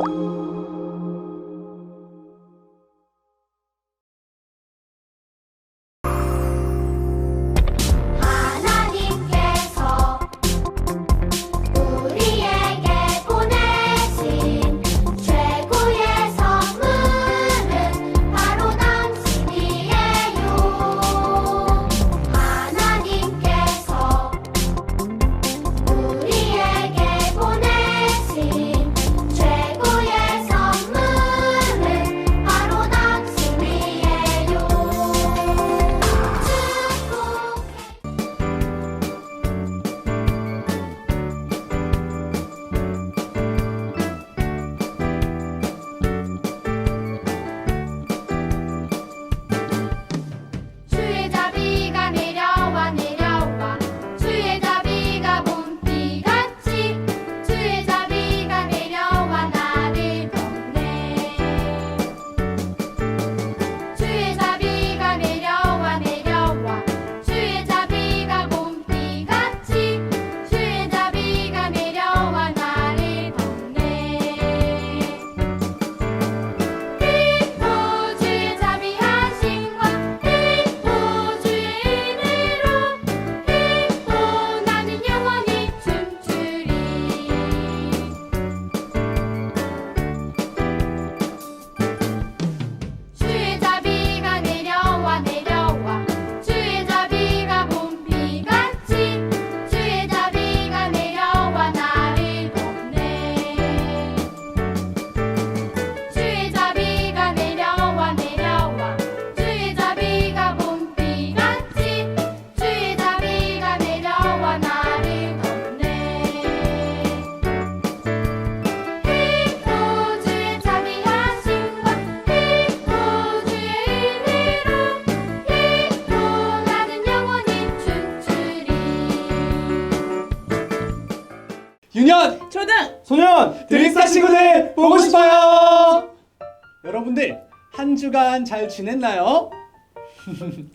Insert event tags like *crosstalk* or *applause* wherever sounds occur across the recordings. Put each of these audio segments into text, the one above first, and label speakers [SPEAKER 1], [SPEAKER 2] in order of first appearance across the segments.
[SPEAKER 1] 하나
[SPEAKER 2] 유년
[SPEAKER 3] 초등
[SPEAKER 2] 소년 드림스타 친구들 보고 싶어요. 여러분들 한 주간 잘 지냈나요? *laughs*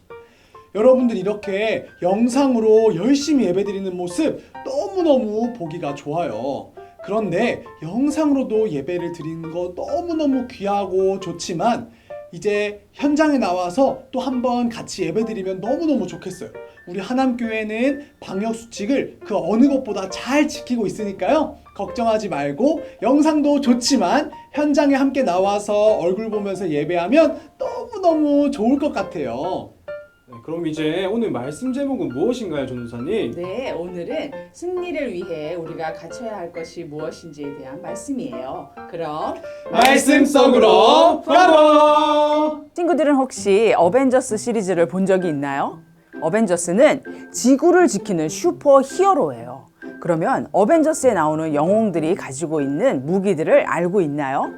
[SPEAKER 2] 여러분들 이렇게 영상으로 열심히 예배드리는 모습 너무너무 보기가 좋아요. 그런데 영상으로도 예배를 드리는 거 너무너무 귀하고 좋지만 이제 현장에 나와서 또 한번 같이 예배드리면 너무너무 좋겠어요. 우리 하남교회는 방역 수칙을 그 어느 것보다 잘 지키고 있으니까요. 걱정하지 말고 영상도 좋지만 현장에 함께 나와서 얼굴 보면서 예배하면 너무너무 좋을 것 같아요.
[SPEAKER 4] 네, 그럼 이제 오늘 말씀 제목은 무엇인가요, 전도사님?
[SPEAKER 3] 네 오늘은 승리를 위해 우리가 갖춰야 할 것이 무엇인지에 대한 말씀이에요 그럼
[SPEAKER 4] 말씀 속으로 바로
[SPEAKER 5] 친구들은 혹시 어벤져스 시리즈를 본 적이 있나요? 어벤져스는 지구를 지키는 슈퍼 히어로예요. 그러면 어벤져스에 나오는 영웅들이 가지고 있는 무기들을 알고 있나요?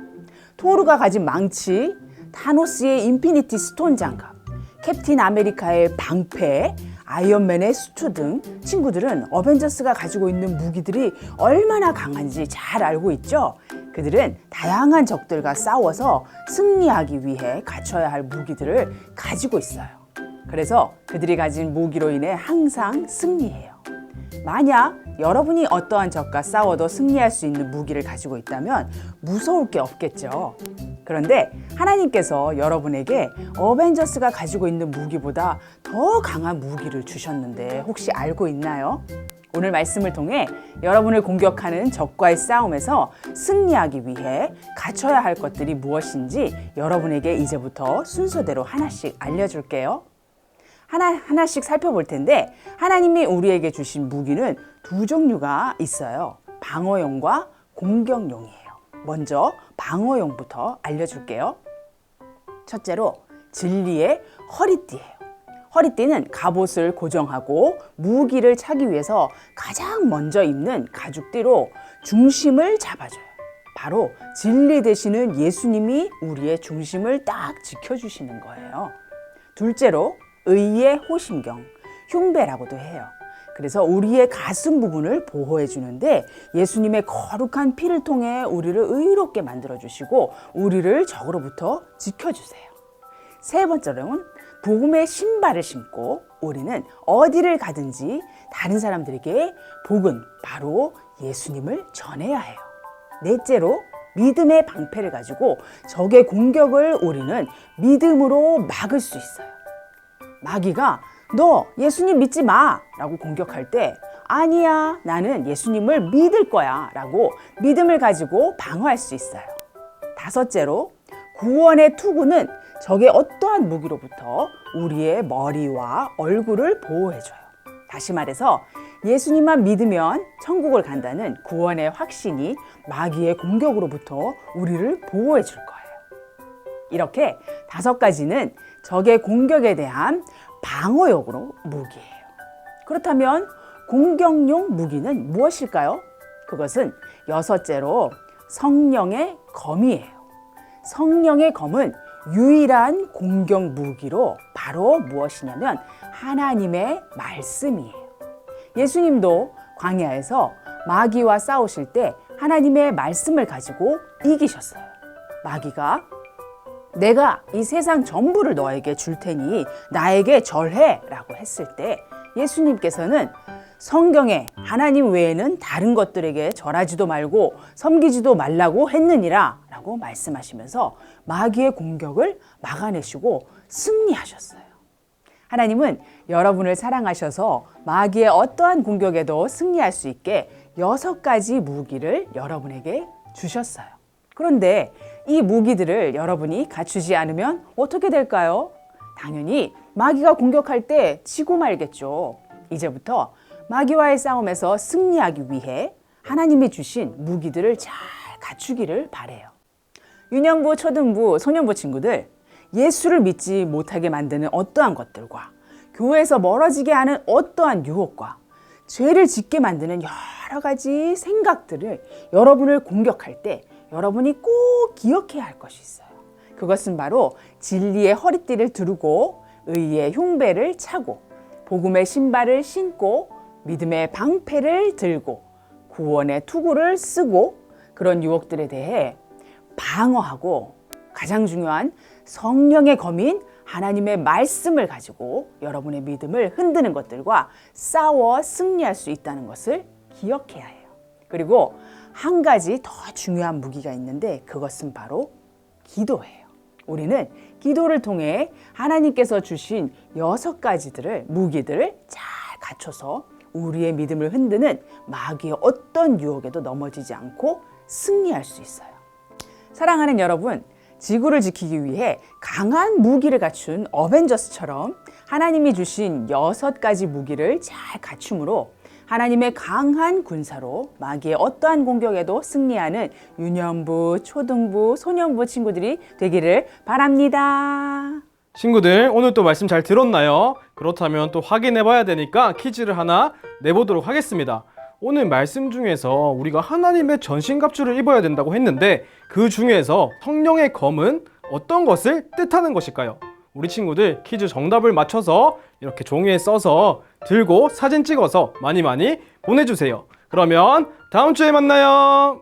[SPEAKER 5] 토르가 가진 망치, 타노스의 인피니티 스톤 장갑, 캡틴 아메리카의 방패, 아이언맨의 수트 등 친구들은 어벤져스가 가지고 있는 무기들이 얼마나 강한지 잘 알고 있죠? 그들은 다양한 적들과 싸워서 승리하기 위해 갖춰야 할 무기들을 가지고 있어요. 그래서 그들이 가진 무기로 인해 항상 승리해요. 만약 여러분이 어떠한 적과 싸워도 승리할 수 있는 무기를 가지고 있다면 무서울 게 없겠죠. 그런데 하나님께서 여러분에게 어벤져스가 가지고 있는 무기보다 더 강한 무기를 주셨는데 혹시 알고 있나요? 오늘 말씀을 통해 여러분을 공격하는 적과의 싸움에서 승리하기 위해 갖춰야 할 것들이 무엇인지 여러분에게 이제부터 순서대로 하나씩 알려줄게요. 하나 하나씩 살펴볼 텐데 하나님이 우리에게 주신 무기는 두 종류가 있어요. 방어용과 공격용이에요. 먼저 방어용부터 알려줄게요. 첫째로 진리의 허리띠예요. 허리띠는 갑옷을 고정하고 무기를 차기 위해서 가장 먼저 입는 가죽띠로 중심을 잡아줘요. 바로 진리 되시는 예수님이 우리의 중심을 딱 지켜주시는 거예요. 둘째로 의의 호심경, 흉배라고도 해요. 그래서 우리의 가슴 부분을 보호해 주는데 예수님의 거룩한 피를 통해 우리를 의롭게 만들어 주시고 우리를 적으로부터 지켜 주세요. 세 번째로는 복음의 신발을 신고 우리는 어디를 가든지 다른 사람들에게 복은 바로 예수님을 전해야 해요. 넷째로 믿음의 방패를 가지고 적의 공격을 우리는 믿음으로 막을 수 있어요. 마귀가 너 예수님 믿지 마! 라고 공격할 때 아니야, 나는 예수님을 믿을 거야 라고 믿음을 가지고 방어할 수 있어요. 다섯째로 구원의 투구는 적의 어떠한 무기로부터 우리의 머리와 얼굴을 보호해줘요. 다시 말해서 예수님만 믿으면 천국을 간다는 구원의 확신이 마귀의 공격으로부터 우리를 보호해 줄 거예요. 이렇게 다섯 가지는 적의 공격에 대한 방어용으로 무기예요. 그렇다면 공격용 무기는 무엇일까요? 그것은 여섯째로 성령의 검이에요. 성령의 검은 유일한 공격 무기로 바로 무엇이냐면 하나님의 말씀이에요. 예수님도 광야에서 마귀와 싸우실 때 하나님의 말씀을 가지고 이기셨어요. 마귀가 내가 이 세상 전부를 너에게 줄 테니 나에게 절해 라고 했을 때 예수님께서는 성경에 하나님 외에는 다른 것들에게 절하지도 말고 섬기지도 말라고 했느니라 라고 말씀하시면서 마귀의 공격을 막아내시고 승리하셨어요. 하나님은 여러분을 사랑하셔서 마귀의 어떠한 공격에도 승리할 수 있게 여섯 가지 무기를 여러분에게 주셨어요. 그런데 이 무기들을 여러분이 갖추지 않으면 어떻게 될까요? 당연히 마귀가 공격할 때 지고 말겠죠. 이제부터 마귀와의 싸움에서 승리하기 위해 하나님이 주신 무기들을 잘 갖추기를 바래요. 유년부, 초등부, 소년부 친구들 예수를 믿지 못하게 만드는 어떠한 것들과 교회에서 멀어지게 하는 어떠한 유혹과 죄를 짓게 만드는 여러 가지 생각들을 여러분을 공격할 때 여러분이 꼭 기억해야 할 것이 있어요. 그것은 바로 진리의 허리띠를 두르고 의의 흉배를 차고 복음의 신발을 신고 믿음의 방패를 들고 구원의 투구를 쓰고 그런 유혹들에 대해 방어하고 가장 중요한 성령의 검인 하나님의 말씀을 가지고 여러분의 믿음을 흔드는 것들과 싸워 승리할 수 있다는 것을 기억해야 해요. 그리고 한 가지 더 중요한 무기가 있는데 그것은 바로 기도예요. 우리는 기도를 통해 하나님께서 주신 여섯 가지들을 무기들을 잘 갖춰서 우리의 믿음을 흔드는 마귀의 어떤 유혹에도 넘어지지 않고 승리할 수 있어요. 사랑하는 여러분, 지구를 지키기 위해 강한 무기를 갖춘 어벤져스처럼 하나님이 주신 여섯 가지 무기를 잘 갖춤으로 하나님의 강한 군사로 마귀의 어떠한 공격에도 승리하는 유년부, 초등부, 소년부 친구들이 되기를 바랍니다.
[SPEAKER 4] 친구들 오늘 또 말씀 잘 들었나요? 그렇다면 또 확인해 봐야 되니까 퀴즈를 하나 내보도록 하겠습니다. 오늘 말씀 중에서 우리가 하나님의 전신갑주를 입어야 된다고 했는데 그 중에서 성령의 검은 어떤 것을 뜻하는 것일까요? 우리 친구들 퀴즈 정답을 맞춰서 이렇게 종이에 써서 들고 사진 찍어서 많이 많이 보내주세요. 그러면 다음 주에 만나요.